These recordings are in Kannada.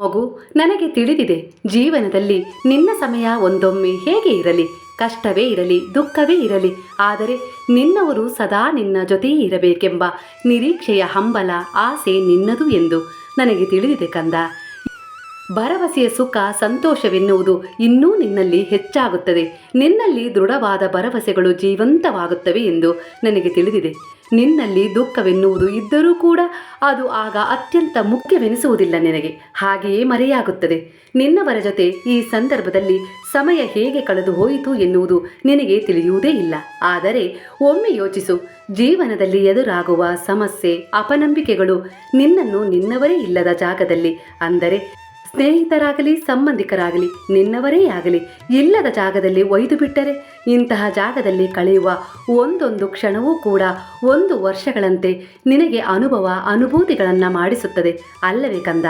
ಮಗು, ನನಗೆ ತಿಳಿದಿದೆ, ಜೀವನದಲ್ಲಿ ನಿನ್ನ ಸಮಯ ಒಂದೊಮ್ಮೆ ಹೇಗೆ ಇರಲಿ, ಕಷ್ಟವೇ ಇರಲಿ, ದುಃಖವೇ ಇರಲಿ, ಆದರೆ ನಿನ್ನವರು ಸದಾ ನಿನ್ನ ಜೊತೆಯೇ ಇರಬೇಕೆಂಬ ನಿರೀಕ್ಷೆಯ ಹಂಬಲ, ಆಸೆ ನಿನ್ನದು ಎಂದು ನನಗೆ ತಿಳಿದಿದೆ ಕಂದ. ಭರವಸೆಯ ಸುಖ, ಸಂತೋಷವೆನ್ನುವುದು ಇನ್ನೂ ನಿನ್ನಲ್ಲಿ ಹೆಚ್ಚಾಗುತ್ತದೆ. ನಿನ್ನಲ್ಲಿ ದೃಢವಾದ ಭರವಸೆಗಳು ಜೀವಂತವಾಗುತ್ತವೆ ಎಂದು ನನಗೆ ತಿಳಿದಿದೆ. ನಿನ್ನಲ್ಲಿ ದುಃಖವೆನ್ನುವುದು ಇದ್ದರೂ ಕೂಡ ಅದು ಆಗ ಅತ್ಯಂತ ಮುಖ್ಯವೆನಿಸುವುದಿಲ್ಲ ನಿನಗೆ. ಹಾಗೆಯೇ ಮರೆಯಾಗುತ್ತದೆ. ನಿನ್ನವರ ಜೊತೆ ಈ ಸಂದರ್ಭದಲ್ಲಿ ಸಮಯ ಹೇಗೆ ಕಳೆದು ಹೋಯಿತು ಎನ್ನುವುದು ನಿನಗೆ ತಿಳಿಯುವುದೇ ಇಲ್ಲ. ಆದರೆ ಒಮ್ಮೆ ಯೋಚಿಸು, ಜೀವನದಲ್ಲಿ ಎದುರಾಗುವ ಸಮಸ್ಯೆ, ಅಪನಂಬಿಕೆಗಳು ನಿನ್ನನ್ನು ನಿನ್ನವರೇ ಇಲ್ಲದ ಜಾಗದಲ್ಲಿ ಅಂದರೆ ಸ್ನೇಹಿತರಾಗಲಿ, ಸಂಬಂಧಿಕರಾಗಲಿ, ನಿನ್ನವರೇ ಆಗಲಿ, ಇಲ್ಲದ ಜಾಗದಲ್ಲಿ ಒಯ್ದು ಬಿಟ್ಟರೆ, ಇಂತಹ ಜಾಗದಲ್ಲಿ ಕಳೆಯುವ ಒಂದೊಂದು ಕ್ಷಣವೂ ಕೂಡ ಒಂದು ವರ್ಷಗಳಂತೆ ನಿನಗೆ ಅನುಭವ, ಅನುಭೂತಿಗಳನ್ನು ಮಾಡಿಸುತ್ತದೆ. ಅಲ್ಲವೇ ಕಂದ?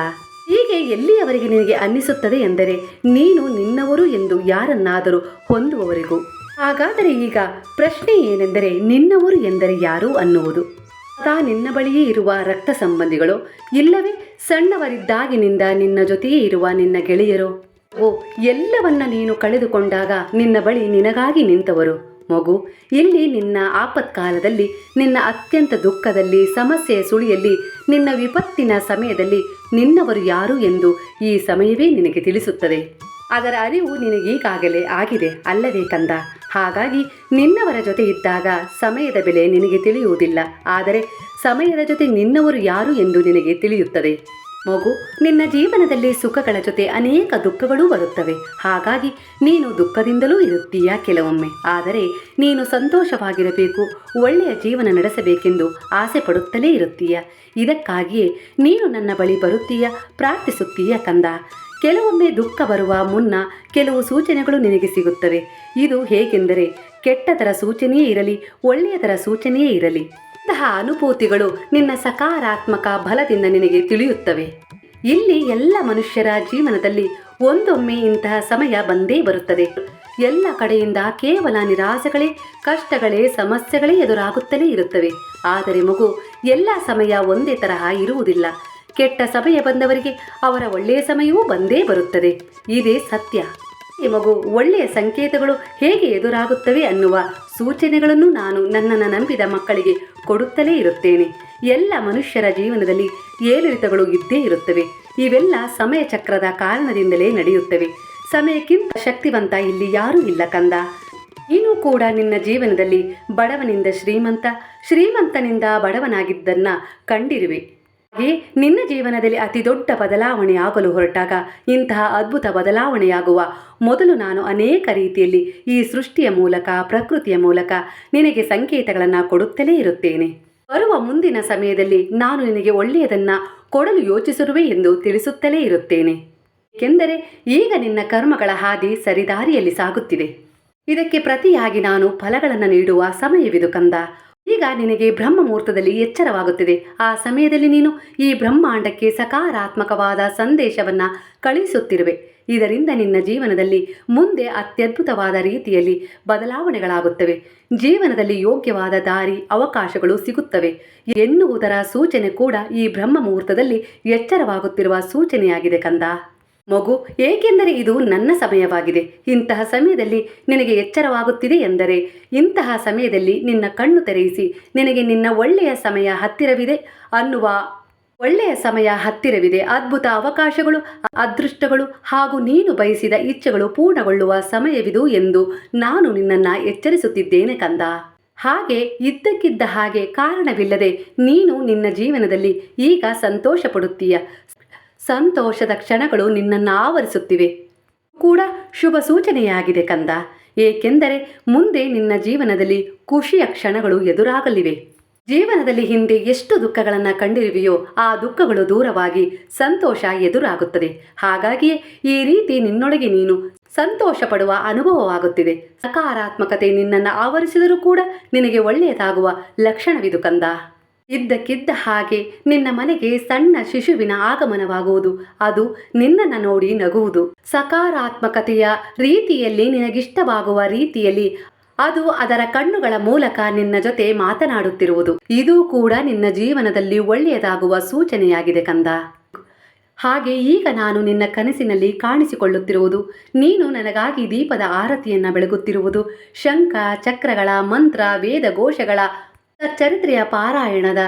ಹೀಗೆ ಎಲ್ಲಿಯವರೆಗೆ ನಿನಗೆ ಅನ್ನಿಸುತ್ತದೆ ಎಂದರೆ, ನೀನು ನಿನ್ನವರು ಎಂದು ಯಾರನ್ನಾದರೂ ಹೊಂದುವವರೆಗೂ. ಹಾಗಾದರೆ ಈಗ ಪ್ರಶ್ನೆ ಏನೆಂದರೆ, ನಿನ್ನವರು ಎಂದರೆ ಯಾರು ಅನ್ನುವುದು. ಸದಾ ನಿನ್ನ ಬಳಿಯೇ ಇರುವ ರಕ್ತ ಸಂಬಂಧಿಗಳು. ಇಲ್ಲವೇ ಸಣ್ಣವರಿದ್ದಾಗಿನಿಂದ ನಿನ್ನ ಜೊತೆಯೇ ಇರುವ ನಿನ್ನ ಗೆಳೆಯರು. ಓ, ಎಲ್ಲವನ್ನ ನೀನು ಕಳೆದುಕೊಂಡಾಗ ನಿನ್ನ ಬಳಿ ನಿನಗಾಗಿ ನಿಂತವರು. ಮಗು, ಇಲ್ಲಿ ನಿನ್ನ ಆಪತ್ಕಾಲದಲ್ಲಿ, ನಿನ್ನ ಅತ್ಯಂತ ದುಃಖದಲ್ಲಿ ಸಮಸ್ಯೆಯ ಸುಳಿಯಲ್ಲಿ, ನಿನ್ನ ವಿಪತ್ತಿನ ಸಮಯದಲ್ಲಿ ನಿನ್ನವರು ಯಾರು ಎಂದು ಈ ಸಮಯವೇ ನಿನಗೆ ತಿಳಿಸುತ್ತದೆ. ಅದರ ಅರಿವು ನಿನಗೀಗಾಗಲೇ ಆಗಿದೆ, ಅಲ್ಲವೇ ಕಂದ? ಹಾಗಾಗಿ ನಿನ್ನವರ ಜೊತೆ ಇದ್ದಾಗ ಸಮಯದ ಬೆಲೆ ನಿನಗೆ ತಿಳಿಯುವುದಿಲ್ಲ. ಆದರೆ ಸಮಯದ ಜೊತೆ ನಿನ್ನವರು ಯಾರು ಎಂದು ನಿನಗೆ ತಿಳಿಯುತ್ತದೆ. ಮಗು, ನಿನ್ನ ಜೀವನದಲ್ಲಿ ಸುಖಗಳ ಜೊತೆ ಅನೇಕ ದುಃಖಗಳೂ ಬರುತ್ತವೆ. ಹಾಗಾಗಿ ನೀನು ದುಃಖದಿಂದಲೂ ಇರುತ್ತೀಯ ಕೆಲವೊಮ್ಮೆ. ಆದರೆ ನೀನು ಸಂತೋಷವಾಗಿರಬೇಕು, ಒಳ್ಳೆಯ ಜೀವನ ನಡೆಸಬೇಕೆಂದು ಆಸೆ ಪಡುತ್ತಲೇ ಇರುತ್ತೀಯ? ಇದಕ್ಕಾಗಿಯೇ ನೀನು ನನ್ನ ಬಳಿ ಬರುತ್ತೀಯ, ಪ್ರಾರ್ಥಿಸುತ್ತೀಯ ಕಂದ? ಕೆಲವೊಮ್ಮೆ ದುಃಖ ಬರುವ ಮುನ್ನ ಕೆಲವು ಸೂಚನೆಗಳು ನಿನಗೆ ಸಿಗುತ್ತವೆ. ಇದು ಹೇಗೆಂದರೆ, ಕೆಟ್ಟದರ ಸೂಚನೆಯೇ ಇರಲಿ, ಒಳ್ಳೆಯದರ ಸೂಚನೆಯೇ ಇರಲಿ. ಇಂತಹ ಅನುಭೂತಿಗಳು ನಿನ್ನ ಸಕಾರಾತ್ಮಕ ಬಲದಿಂದ ನಿನಗೆ ತಿಳಿಯುತ್ತವೆ. ಇಲ್ಲಿ ಎಲ್ಲ ಮನುಷ್ಯರ ಜೀವನದಲ್ಲಿ ಒಂದೊಮ್ಮೆ ಇಂತಹ ಸಮಯ ಬಂದೇ ಬರುತ್ತದೆ. ಎಲ್ಲ ಕಡೆಯಿಂದ ಕೇವಲ ನಿರಾಸೆಗಳೇ, ಕಷ್ಟಗಳೇ, ಸಮಸ್ಯೆಗಳೇ ಎದುರಾಗುತ್ತಲೇ ಇರುತ್ತವೆ. ಆದರೆ ಮಗು, ಎಲ್ಲ ಸಮಯ ಒಂದೇ ತರಹ ಇರುವುದಿಲ್ಲ. ಕೆಟ್ಟ ಸಮಯ ಬಂದವರಿಗೆ ಅವರ ಒಳ್ಳೆಯ ಸಮಯವೂ ಬಂದೇ ಬರುತ್ತದೆ. ಇದೇ ಸತ್ಯ. ಈ ಮಗು ಒಳ್ಳೆಯ ಸಂಕೇತಗಳು ಹೇಗೆ ಎದುರಾಗುತ್ತವೆ ಅನ್ನುವ ಸೂಚನೆಗಳನ್ನು ನಾನು ನನ್ನನ್ನು ನಂಬಿದ ಮಕ್ಕಳಿಗೆ ಕೊಡುತ್ತಲೇ ಇರುತ್ತೇನೆ. ಎಲ್ಲ ಮನುಷ್ಯರ ಜೀವನದಲ್ಲಿ ಏರಿಳಿತಗಳು ಇದ್ದೇ ಇರುತ್ತವೆ. ಇವೆಲ್ಲ ಸಮಯ ಚಕ್ರದ ಕಾರಣದಿಂದಲೇ ನಡೆಯುತ್ತವೆ. ಸಮಯಕ್ಕಿಂತ ಶಕ್ತಿವಂತ ಇಲ್ಲಿ ಯಾರೂ ಇಲ್ಲ ಕಂದ. ನೀನು ಕೂಡ ನಿನ್ನ ಜೀವನದಲ್ಲಿ ಬಡವನಿಂದ ಶ್ರೀಮಂತ, ಶ್ರೀಮಂತನಿಂದ ಬಡವನಾಗಿದ್ದನ್ನ ಕಂಡಿರುವೆ. ನಿನ್ನ ಜೀವನದಲ್ಲಿ ಅತಿ ದೊಡ್ಡ ಬದಲಾವಣೆ ಆಗಲು ಹೊರಟಾಗ ಇಂತಹ ಅದ್ಭುತ ಬದಲಾವಣೆಯಾಗುವ. ಮೊದಲು ನಾನು ಅನೇಕ ರೀತಿಯಲ್ಲಿ ಈ ಸೃಷ್ಟಿಯ ಮೂಲಕ, ಪ್ರಕೃತಿಯ ಮೂಲಕ ನಿನಗೆ ಸಂಕೇತಗಳನ್ನು ಕೊಡುತ್ತಲೇ ಇರುತ್ತೇನೆ. ಬರುವ ಮುಂದಿನ ಸಮಯದಲ್ಲಿ ನಾನು ನಿನಗೆ ಒಳ್ಳೆಯದನ್ನ ಕೊಡಲು ಯೋಚಿಸಿರುವೆ ಎಂದು ತಿಳಿಸುತ್ತಲೇ ಇರುತ್ತೇನೆ. ಏಕೆಂದರೆ ಈಗ ನಿನ್ನ ಕರ್ಮಗಳ ಹಾದಿ ಸರಿದಾರಿಯಲ್ಲಿ ಸಾಗುತ್ತಿದೆ. ಇದಕ್ಕೆ ಪ್ರತಿಯಾಗಿ ನಾನು ಫಲಗಳನ್ನು ನೀಡುವ ಸಮಯವಿದು ಕಂದ. ಈಗ ನಿನಗೆ ಬ್ರಹ್ಮ ಮುಹೂರ್ತದಲ್ಲಿ ಎಚ್ಚರವಾಗುತ್ತಿದೆ. ಆ ಸಮಯದಲ್ಲಿ ನೀನು ಈ ಬ್ರಹ್ಮಾಂಡಕ್ಕೆ ಸಕಾರಾತ್ಮಕವಾದ ಸಂದೇಶವನ್ನು ಕಳುಹಿಸುತ್ತಿರುವೆ ಇದರಿಂದ ನಿನ್ನ ಜೀವನದಲ್ಲಿ ಮುಂದೆ ಅತ್ಯದ್ಭುತವಾದ ರೀತಿಯಲ್ಲಿ ಬದಲಾವಣೆಗಳಾಗುತ್ತವೆ. ಜೀವನದಲ್ಲಿ ಯೋಗ್ಯವಾದ ದಾರಿ ಅವಕಾಶಗಳು ಸಿಗುತ್ತವೆ. ಎನ್ನುವುದರ ಸೂಚನೆ ಕೂಡ ಈ ಬ್ರಹ್ಮ ಮುಹೂರ್ತದಲ್ಲಿ ಎಚ್ಚರವಾಗುತ್ತಿರುವ ಸೂಚನೆಯಾಗಿದೆ ಕಂದ. ಮಗು, ಏಕೆಂದರೆ ಇದು ನನ್ನ ಸಮಯವಾಗಿದೆ. ಇಂತಹ ಸಮಯದಲ್ಲಿ ನಿನಗೆ ಎಚ್ಚರವಾಗುತ್ತಿದೆ ಎಂದರೆ, ಇಂತಹ ಸಮಯದಲ್ಲಿ ನಿನ್ನ ಕಣ್ಣು ತೆರೆಯಿಸಿ, ನಿನಗೆ ನಿನ್ನ ಒಳ್ಳೆಯ ಸಮಯ ಹತ್ತಿರವಿದೆ ಅನ್ನುವ ಒಳ್ಳೆಯ ಸಮಯ ಹತ್ತಿರವಿದೆ. ಅದ್ಭುತ ಅವಕಾಶಗಳು, ಅದೃಷ್ಟಗಳು ಹಾಗೂ ನೀನು ಬಯಸಿದ ಇಚ್ಛೆಗಳು ಪೂರ್ಣಗೊಳ್ಳುವ ಸಮಯವಿದು ಎಂದು ನಾನು ನಿನ್ನನ್ನು ಎಚ್ಚರಿಸುತ್ತಿದ್ದೇನೆ ಕಂದ. ಹಾಗೆ ಇದ್ದಕ್ಕಿದ್ದ ಹಾಗೆ ಕಾರಣವಿಲ್ಲದೆ ನೀನು ನಿನ್ನ ಜೀವನದಲ್ಲಿ ಈಗ ಸಂತೋಷ ಪಡುತ್ತೀಯ ಸಂತೋಷದ ಕ್ಷಣಗಳು ನಿನ್ನನ್ನು ಆವರಿಸುತ್ತಿವೆ. ಕೂಡ ಶುಭ ಸೂಚನೆಯಾಗಿದೆ ಕಂದ. ಏಕೆಂದರೆ ಮುಂದೆ ನಿನ್ನ ಜೀವನದಲ್ಲಿ ಖುಷಿಯ ಕ್ಷಣಗಳು ಎದುರಾಗಲಿವೆ. ಜೀವನದಲ್ಲಿ ಹಿಂದೆ ಎಷ್ಟು ದುಃಖಗಳನ್ನು ಕಂಡಿರುವೆಯೋ ಆ ದುಃಖಗಳು ದೂರವಾಗಿ ಸಂತೋಷ ಎದುರಾಗುತ್ತದೆ. ಹಾಗಾಗಿಯೇ ಈ ರೀತಿ ನಿನ್ನೊಳಗೆ ನೀನು ಸಂತೋಷ ಪಡುವ ಅನುಭವವಾಗುತ್ತಿದೆ. ಸಕಾರಾತ್ಮಕತೆ ನಿನ್ನನ್ನು ಆವರಿಸಿದರೂ ಕೂಡ ನಿನಗೆ ಒಳ್ಳೆಯದಾಗುವ ಲಕ್ಷಣವಿದು ಕಂದ. ಇದ್ದಕ್ಕಿದ್ದ ಹಾಗೆ ನಿನ್ನ ಮನೆಗೆ ಸಣ್ಣ ಶಿಶುವಿನ ಆಗಮನವಾಗುವುದು. ಅದು ನಿನ್ನನ್ನು ನೋಡಿ ನಗುವುದು. ಸಕಾರಾತ್ಮಕತೆಯ ರೀತಿಯಲ್ಲಿ ನಿನಗಿಷ್ಟವಾಗುವ ರೀತಿಯಲ್ಲಿ ಅದು ಅದರ ಕಣ್ಣುಗಳ ಮೂಲಕ ನಿನ್ನ ಜೊತೆ ಮಾತನಾಡುತ್ತಿರುವುದು. ಇದು ಕೂಡ ನಿನ್ನ ಜೀವನದಲ್ಲಿ ಒಳ್ಳೆಯದಾಗುವ ಸೂಚನೆಯಾಗಿದೆ ಕಂದ. ಹಾಗೆ ಈಗ ನಾನು ನಿನ್ನ ಕನಸಿನಲ್ಲಿ ಕಾಣಿಸಿಕೊಳ್ಳುತ್ತಿರುವುದು. ನೀನು ನನಗಾಗಿ ದೀಪದ ಆರತಿಯನ್ನು ಬೆಳಗುತ್ತಿರುವುದು. ಶಂಖ, ಚಕ್ರಗಳ, ಮಂತ್ರ ವೇದ ಘೋಷಗಳ ಚರಿತ್ರೆಯ ಪಾರಾಯಣದ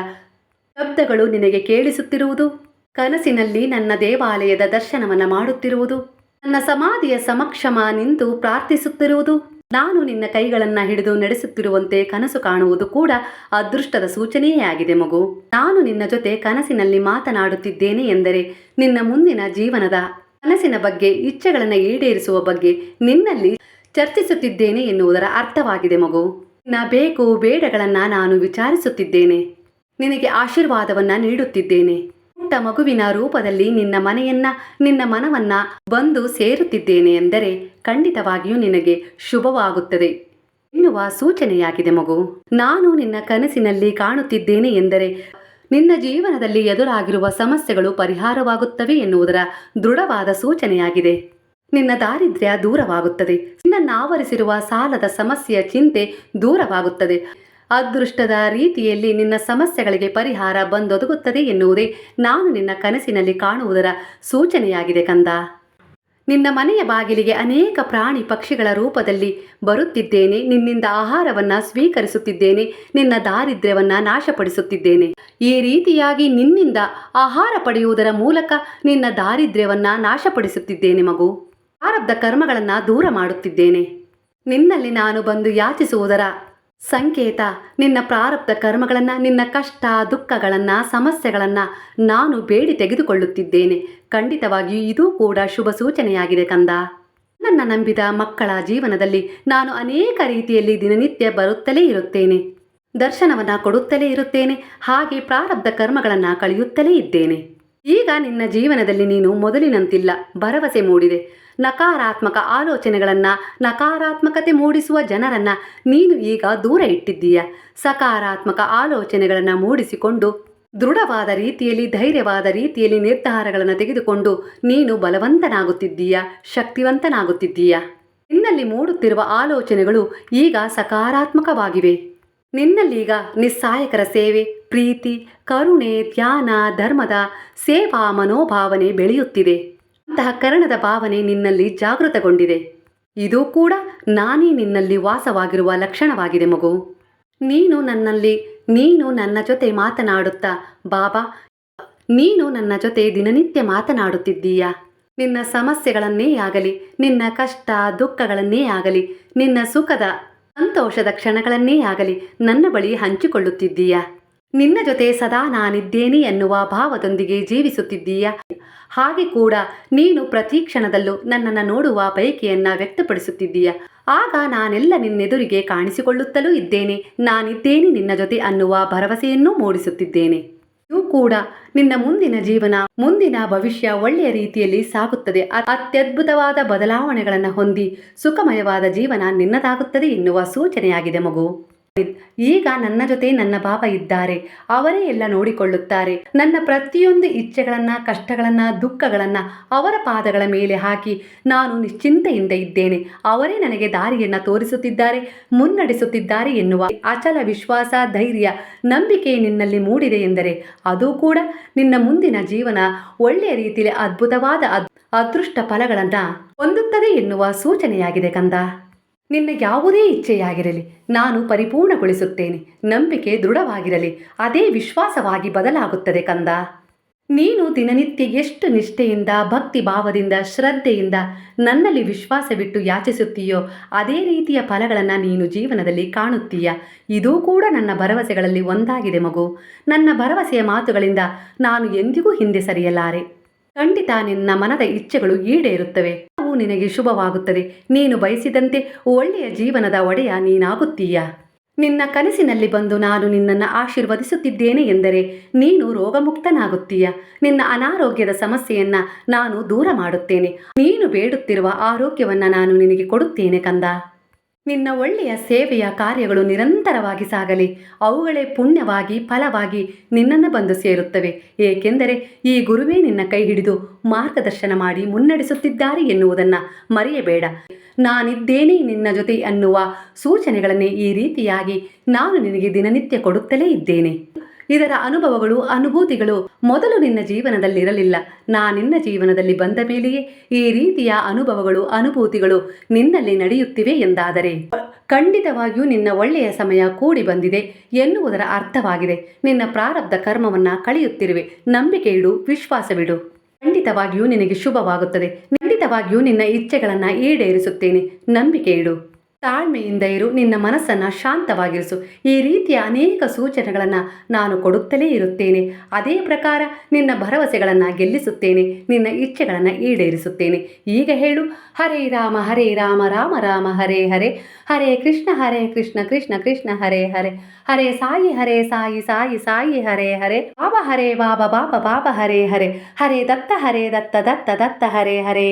ಶಬ್ದಗಳು ನಿನಗೆ ಕೇಳಿಸುತ್ತಿರುವುದು? ಕನಸಿನಲ್ಲಿ ನನ್ನ ದೇವಾಲಯದ ದರ್ಶನವನ್ನು ಮಾಡುತ್ತಿರುವುದು? ನನ್ನ ಸಮಾಧಿಯ ಸಮಕ್ಷಮ ನಿಂತು ಪ್ರಾರ್ಥಿಸುತ್ತಿರುವುದು? ನಾನು ನಿನ್ನ ಕೈಗಳನ್ನು ಹಿಡಿದು ನಡೆಸುತ್ತಿರುವಂತೆ ಕನಸು ಕಾಣುವುದು ಕೂಡ ಅದೃಷ್ಟದ ಸೂಚನೆಯೇ ಆಗಿದೆ ಮಗು. ನಾನು ನಿನ್ನ ಜೊತೆ ಕನಸಿನಲ್ಲಿ ಮಾತನಾಡುತ್ತಿದ್ದೇನೆ ಎಂದರೆ ನಿನ್ನ ಮುಂದಿನ ಜೀವನದ ಕನಸಿನ ಬಗ್ಗೆ, ಇಚ್ಛೆಗಳನ್ನು ಈಡೇರಿಸುವ ಬಗ್ಗೆ ನಿನ್ನಲ್ಲಿ ಚರ್ಚಿಸುತ್ತಿದ್ದೇನೆ ಎನ್ನುವುದರ ಅರ್ಥವಾಗಿದೆ ಮಗು. ನಿನ್ನ ಬೇಕು ಬೇಡಗಳನ್ನು ನಾನು ವಿಚಾರಿಸುತ್ತಿದ್ದೇನೆ. ನಿನಗೆ ಆಶೀರ್ವಾದವನ್ನ ನೀಡುತ್ತಿದ್ದೇನೆ. ಪುಟ್ಟ ಮಗುವಿನ ರೂಪದಲ್ಲಿ ನಿನ್ನ ಮನೆಯನ್ನ, ನಿನ್ನ ಮನವನ್ನ ಬಂದು ಸೇರುತ್ತಿದ್ದೇನೆ ಎಂದರೆ ಖಂಡಿತವಾಗಿಯೂ ನಿನಗೆ ಶುಭವಾಗುತ್ತದೆ. ಎನ್ನುವ ಸೂಚನೆಯಾಗಿದೆ ಮಗು. ನಾನು ನಿನ್ನ ಕನಸಿನಲ್ಲಿ ಕಾಣುತ್ತಿದ್ದೇನೆ ಎಂದರೆ ನಿನ್ನ ಜೀವನದಲ್ಲಿ ಎದುರಾಗಿರುವ ಸಮಸ್ಯೆಗಳು ಪರಿಹಾರವಾಗುತ್ತವೆ ಎನ್ನುವುದರ ದೃಢವಾದ ಸೂಚನೆಯಾಗಿದೆ. ನಿನ್ನ ದಾರಿದ್ರ್ಯ ದೂರವಾಗುತ್ತದೆ. ನಿನ್ನನ್ನಾವರಿಸಿರುವ ಸಾಲದ ಸಮಸ್ಯೆಯ ಚಿಂತೆ ದೂರವಾಗುತ್ತದೆ. ಅದೃಷ್ಟದ ರೀತಿಯಲ್ಲಿ ನಿನ್ನ ಸಮಸ್ಯೆಗಳಿಗೆ ಪರಿಹಾರ ಬಂದೊದಗುತ್ತದೆ ಎನ್ನುವುದೇ ನಾನು ನಿನ್ನ ಕನಸಿನಲ್ಲಿ ಕಾಣುವುದರ ಸೂಚನೆಯಾಗಿದೆ ಕಂದ. ನಿನ್ನ ಮನೆಯ ಬಾಗಿಲಿಗೆ ಅನೇಕ ಪ್ರಾಣಿ ಪಕ್ಷಿಗಳ ರೂಪದಲ್ಲಿ ಬರುತ್ತಿದ್ದೇನೆ. ನಿನ್ನಿಂದ ಆಹಾರವನ್ನ ಸ್ವೀಕರಿಸುತ್ತಿದ್ದೇನೆ. ನಿನ್ನ ದಾರಿದ್ರ್ಯವನ್ನು ನಾಶಪಡಿಸುತ್ತಿದ್ದೇನೆ. ಈ ರೀತಿಯಾಗಿ ನಿನ್ನಿಂದ ಆಹಾರ ಪಡೆಯುವುದರ ಮೂಲಕ ನಿನ್ನ ದಾರಿದ್ರ್ಯವನ್ನು ನಾಶಪಡಿಸುತ್ತಿದ್ದೇನೆ ಮಗು. ಪ್ರಾರಬ್ಧ ಕರ್ಮಗಳನ್ನು ದೂರ ಮಾಡುತ್ತಿದ್ದೇನೆ. ನಿನ್ನಲ್ಲಿ ನಾನು ಬಂದು ಯಾಚಿಸುವುದರ ಸಂಕೇತ, ನಿನ್ನ ಪ್ರಾರಬ್ಧ ಕರ್ಮಗಳನ್ನು, ನಿನ್ನ ಕಷ್ಟ, ದುಃಖಗಳನ್ನು, ಸಮಸ್ಯೆಗಳನ್ನು ನಾನು ಬೇಡಿ ತೆಗೆದುಕೊಳ್ಳುತ್ತಿದ್ದೇನೆ. ಖಂಡಿತವಾಗಿಯೂ ಇದೂ ಕೂಡ ಶುಭ ಸೂಚನೆಯಾಗಿದೆ ಕಂದ. ನನ್ನ ನಂಬಿದ ಮಕ್ಕಳ ಜೀವನದಲ್ಲಿ ನಾನು ಅನೇಕ ರೀತಿಯಲ್ಲಿ ದಿನನಿತ್ಯ ಬರುತ್ತಲೇ ಇರುತ್ತೇನೆ. ದರ್ಶನವನ್ನು ಕೊಡುತ್ತಲೇ ಇರುತ್ತೇನೆ, ಹಾಗೆ ಪ್ರಾರಬ್ಧ ಕರ್ಮಗಳನ್ನು ಕಳೆಯುತ್ತಲೇ ಇದ್ದೇನೆ. ಈಗ ನಿನ್ನ ಜೀವನದಲ್ಲಿ ನೀನು ಮೊದಲಿನಂತಿಲ್ಲ, ಭರವಸೆ ಮೂಡಿದೆ. ನಕಾರಾತ್ಮಕ ಆಲೋಚನೆಗಳನ್ನು, ನಕಾರಾತ್ಮಕತೆ ಮೂಡಿಸುವ ಜನರನ್ನು ನೀನು ಈಗ ದೂರ ಇಟ್ಟಿದ್ದೀಯ. ಸಕಾರಾತ್ಮಕ ಆಲೋಚನೆಗಳನ್ನು ಮೂಡಿಸಿಕೊಂಡು, ದೃಢವಾದ ರೀತಿಯಲ್ಲಿ, ಧೈರ್ಯವಾದ ರೀತಿಯಲ್ಲಿ ನಿರ್ಧಾರಗಳನ್ನು ತೆಗೆದುಕೊಂಡು ನೀನು ಬಲವಂತನಾಗುತ್ತಿದ್ದೀಯ, ಶಕ್ತಿವಂತನಾಗುತ್ತಿದ್ದೀಯ. ನಿನ್ನಲ್ಲಿ ಮೂಡುತ್ತಿರುವ ಆಲೋಚನೆಗಳು ಈಗ ಸಕಾರಾತ್ಮಕವಾಗಿವೆ. ನಿನ್ನಲ್ಲೀಗ ನಿಸ್ಸಾಯಕರ ಸೇವೆ, ಪ್ರೀತಿ, ಕರುಣೆ, ಧ್ಯಾನ, ಧರ್ಮದ ಸೇವಾ ಮನೋಭಾವನೆ ಬೆಳೆಯುತ್ತಿದೆ. ಅಂತಹ ಕರಣದ ಭಾವನೆ ನಿನ್ನಲ್ಲಿ ಜಾಗೃತಗೊಂಡಿದೆ. ಇದು ಕೂಡ ನಾನೇ ನಿನ್ನಲ್ಲಿ ವಾಸವಾಗಿರುವ ಲಕ್ಷಣವಾಗಿದೆ ಮಗು. ನೀನು ನನ್ನಲ್ಲಿ, ನೀನು ನನ್ನ ಜೊತೆ ಮಾತನಾಡುತ್ತಾ, ಬಾಬಾ. ನೀನು ನನ್ನ ಜೊತೆ ದಿನನಿತ್ಯ ಮಾತನಾಡುತ್ತಿದ್ದೀಯಾ? ನಿನ್ನ ಸಮಸ್ಯೆಗಳನ್ನೇ ಆಗಲಿ, ನಿನ್ನ ಕಷ್ಟ, ದುಃಖಗಳನ್ನೇ ಆಗಲಿ, ನಿನ್ನ ಸುಖದ, ಸಂತೋಷದ ಕ್ಷಣಗಳನ್ನೇ ಆಗಲಿ ನನ್ನ ಬಳಿ ಹಂಚಿಕೊಳ್ಳುತ್ತಿದ್ದೀಯ? ನಿನ್ನ ಜೊತೆ ಸದಾ ನಾನಿದ್ದೇನೆ ಎನ್ನುವ ಭಾವದೊಂದಿಗೆ ಜೀವಿಸುತ್ತಿದ್ದೀಯ? ಹಾಗೆ ಕೂಡ ನೀನು ಪ್ರತಿ ಕ್ಷಣದಲ್ಲೂ ನನ್ನನ್ನು ನೋಡುವ ಬಯಕೆಯನ್ನ ವ್ಯಕ್ತಪಡಿಸುತ್ತಿದ್ದೀಯ? ಆಗ ನಾನೆಲ್ಲ ನಿನ್ನೆದುರಿಗೆ ಕಾಣಿಸಿಕೊಳ್ಳುತ್ತಲೂ ಇದ್ದೇನೆ. ನಾನಿದ್ದೇನೆ ನಿನ್ನ ಜೊತೆ ಅನ್ನುವ ಭರವಸೆಯನ್ನೂ ಮೂಡಿಸುತ್ತಿದ್ದೇನೆ. ಇದು ಕೂಡ ನಿನ್ನ ಮುಂದಿನ ಜೀವನ, ಮುಂದಿನ ಭವಿಷ್ಯ ಒಳ್ಳೆಯ ರೀತಿಯಲ್ಲಿ ಸಾಗುತ್ತದೆ. ಅತ್ಯದ್ಭುತವಾದ ಬದಲಾವಣೆಗಳನ್ನು ಹೊಂದಿ ಸುಖಮಯವಾದ ಜೀವನ ನಿನ್ನದಾಗುತ್ತದೆ ಎನ್ನುವ ಸೂಚನೆಯಾಗಿದೆ ಮಗು. ಈಗ ನನ್ನ ಜೊತೆ ನನ್ನ ಬಾಬಾ ಇದ್ದಾರೆ. ಅವರೇ ಎಲ್ಲ ನೋಡಿಕೊಳ್ಳುತ್ತಾರೆ. ನನ್ನ ಪ್ರತಿಯೊಂದು ಇಚ್ಛೆಗಳನ್ನ, ಕಷ್ಟಗಳನ್ನ, ದುಃಖಗಳನ್ನ ಅವರ ಪಾದಗಳ ಮೇಲೆ ಹಾಕಿ ನಾನು ನಿಶ್ಚಿಂತೆಯಿಂದ ಇದ್ದೇನೆ. ಅವರೇ ನನಗೆ ದಾರಿಯನ್ನ ತೋರಿಸುತ್ತಿದ್ದಾರೆ, ಮುನ್ನಡೆಸುತ್ತಿದ್ದಾರೆ ಎನ್ನುವ ಅಚಲ ವಿಶ್ವಾಸ, ಧೈರ್ಯ, ನಂಬಿಕೆ ನಿನ್ನಲ್ಲಿ ಮೂಡಿದೆ ಎಂದರೆ ಅದು ಕೂಡ ನಿನ್ನ ಮುಂದಿನ ಜೀವನ ಒಳ್ಳೆಯ ರೀತಿಯಲ್ಲಿ ಅದ್ಭುತವಾದ ಅದೃಷ್ಟ ಫಲಗಳನ್ನ ಹೊಂದುತ್ತದೆ ಎನ್ನುವ ಸೂಚನೆಯಾಗಿದೆ ಕಂದ. ನಿನ್ನ ಯಾವುದೇ ಇಚ್ಛೆಯಾಗಿರಲಿ, ನಾನು ಪರಿಪೂರ್ಣಗೊಳಿಸುತ್ತೇನೆ, ನಂಬಿಕೆ ದೃಢವಾಗಿರಲಿ, ಅದೇ ವಿಶ್ವಾಸವಾಗಿ ಬದಲಾಗುತ್ತದೆ ಕಂದ. ನೀನು ದಿನನಿತ್ಯ ಎಷ್ಟು ನಿಷ್ಠೆಯಿಂದ ಭಕ್ತಿ ಭಾವದಿಂದ ಶ್ರದ್ಧೆಯಿಂದ ನನ್ನಲ್ಲಿ ವಿಶ್ವಾಸವಿಟ್ಟು ಯಾಚಿಸುತ್ತೀಯೋ, ಅದೇ ರೀತಿಯ ಫಲಗಳನ್ನು ನೀನು ಜೀವನದಲ್ಲಿ ಕಾಣುತ್ತೀಯ. ಇದೂ ಕೂಡ ನನ್ನ ಭರವಸೆಗಳಲ್ಲಿ ಒಂದಾಗಿದೆ ಮಗು. ನನ್ನ ಭರವಸೆಯ ಮಾತುಗಳಿಂದ ನಾನು ಎಂದಿಗೂ ಹಿಂದೆ ಸರಿಯಲಾರೆ. ಖಂಡಿತ ನಿನ್ನ ಮನದ ಇಚ್ಛೆಗಳು ಈಡೇರುತ್ತವೆ. ಅವು ನಿನಗೆ ಶುಭವಾಗುತ್ತದೆ. ನೀನು ಬಯಸಿದಂತೆ ಒಳ್ಳೆಯ ಜೀವನದ ಒಡೆಯ ನೀನಾಗುತ್ತೀಯ. ನಿನ್ನ ಕನಸಿನಲ್ಲಿ ಬಂದು ನಾನು ನಿನ್ನನ್ನು ಆಶೀರ್ವದಿಸುತ್ತಿದ್ದೇನೆ ಎಂದರೆ ನೀನು ರೋಗಮುಕ್ತನಾಗುತ್ತೀಯ. ನಿನ್ನ ಅನಾರೋಗ್ಯದ ಸಮಸ್ಯೆಯನ್ನ ನಾನು ದೂರ ಮಾಡುತ್ತೇನೆ. ನೀನು ಬೇಡುತ್ತಿರುವ ಆರೋಗ್ಯವನ್ನು ನಾನು ನಿನಗೆ ಕೊಡುತ್ತೇನೆ ಕಂದ. ನಿನ್ನ ಒಳ್ಳೆಯ ಸೇವೆಯ ಕಾರ್ಯಗಳು ನಿರಂತರವಾಗಿ ಸಾಗಲಿ. ಅವುಗಳೇ ಪುಣ್ಯವಾಗಿ, ಫಲವಾಗಿ ನಿನ್ನನ್ನು ಬಂದು ಸೇರುತ್ತವೆ. ಏಕೆಂದರೆ ಈ ಗುರುವೇ ನಿನ್ನ ಕೈ ಹಿಡಿದು ಮಾರ್ಗದರ್ಶನ ಮಾಡಿ ಮುನ್ನಡೆಸುತ್ತಿದ್ದಾರೆ ಎನ್ನುವುದನ್ನು ಮರೆಯಬೇಡ. ನಾನಿದ್ದೇನೆ ನಿನ್ನ ಜೊತೆ ಅನ್ನುವ ಸೂಚನೆಗಳನ್ನೇ ಈ ರೀತಿಯಾಗಿ ನಾನು ನಿನಗೆ ದಿನನಿತ್ಯ ಕೊಡುತ್ತಲೇ ಇದ್ದೇನೆ. ಇದರ ಅನುಭವಗಳು, ಅನುಭೂತಿಗಳು ಮೊದಲು ನಿನ್ನ ಜೀವನದಲ್ಲಿರಲಿಲ್ಲ. ನಾ ನಿನ್ನ ಜೀವನದಲ್ಲಿ ಬಂದ ಮೇಲೆಯೇ ಈ ರೀತಿಯ ಅನುಭವಗಳು, ಅನುಭೂತಿಗಳು ನಿನ್ನಲ್ಲಿ ನಡೆಯುತ್ತಿವೆ ಎಂದಾದರೆ. ಖಂಡಿತವಾಗಿಯೂ ನಿನ್ನ ಒಳ್ಳೆಯ ಸಮಯ ಕೂಡಿ ಬಂದಿದೆ ಎನ್ನುವುದರ ಅರ್ಥವಾಗಿದೆ. ನಿನ್ನ ಪ್ರಾರಬ್ಧ ಕರ್ಮವನ್ನ ಕಳೆಯುತ್ತಿರುವೆ. ನಂಬಿಕೆ ಇಡು ವಿಶ್ವಾಸವಿಡು ಖಂಡಿತವಾಗಿಯೂ ನಿನಗೆ ಶುಭವಾಗುತ್ತದೆ. ಖಂಡಿತವಾಗಿಯೂ ನಿನ್ನ ಇಚ್ಛೆಗಳನ್ನು ಈಡೇರಿಸುತ್ತೇನೆ. ನಂಬಿಕೆ ಇಡು. ತಾಳ್ಮೆಯಿಂದ ಇರು, ನಿನ್ನ ಮನಸ್ಸನ್ನು ಶಾಂತವಾಗಿರಿಸು. ಈ ರೀತಿಯ ಅನೇಕ ಸೂಚನೆಗಳನ್ನು ನಾನು ಕೊಡುತ್ತಲೇ ಇರುತ್ತೇನೆ. ಅದೇ ಪ್ರಕಾರ ನಿನ್ನ ಭರವಸೆಗಳನ್ನು ಗೆಲ್ಲಿಸುತ್ತೇನೆ, ನಿನ್ನ ಇಚ್ಛೆಗಳನ್ನು ಈಡೇರಿಸುತ್ತೇನೆ. ಈಗ ಹೇಳು, ಹರೇ ರಾಮ ಹರೇ ರಾಮ ರಾಮ ರಾಮ, ಹರೇ ಹರೇ. ಹರೇ ಕೃಷ್ಣ ಹರೇ ಕೃಷ್ಣ ಕೃಷ್ಣ ಕೃಷ್ಣ, ಹರೇ ಹರೇ. ಹರೇ ಸಾಯಿ ಹರೇ ಸಾಯಿ ಸಾಯಿ ಸಾಯಿ, ಹರೇ ಹರೇ. ಬಾಬ ಹರೇ ಬಾಬ ಬಾಬ ಬಾಬ, ಹರೇ ಹರೇ. ಹರೇ ದತ್ತ ಹರೇ ದತ್ತ ದತ್ತ ದತ್ತ, ಹರೇ ಹರೇ.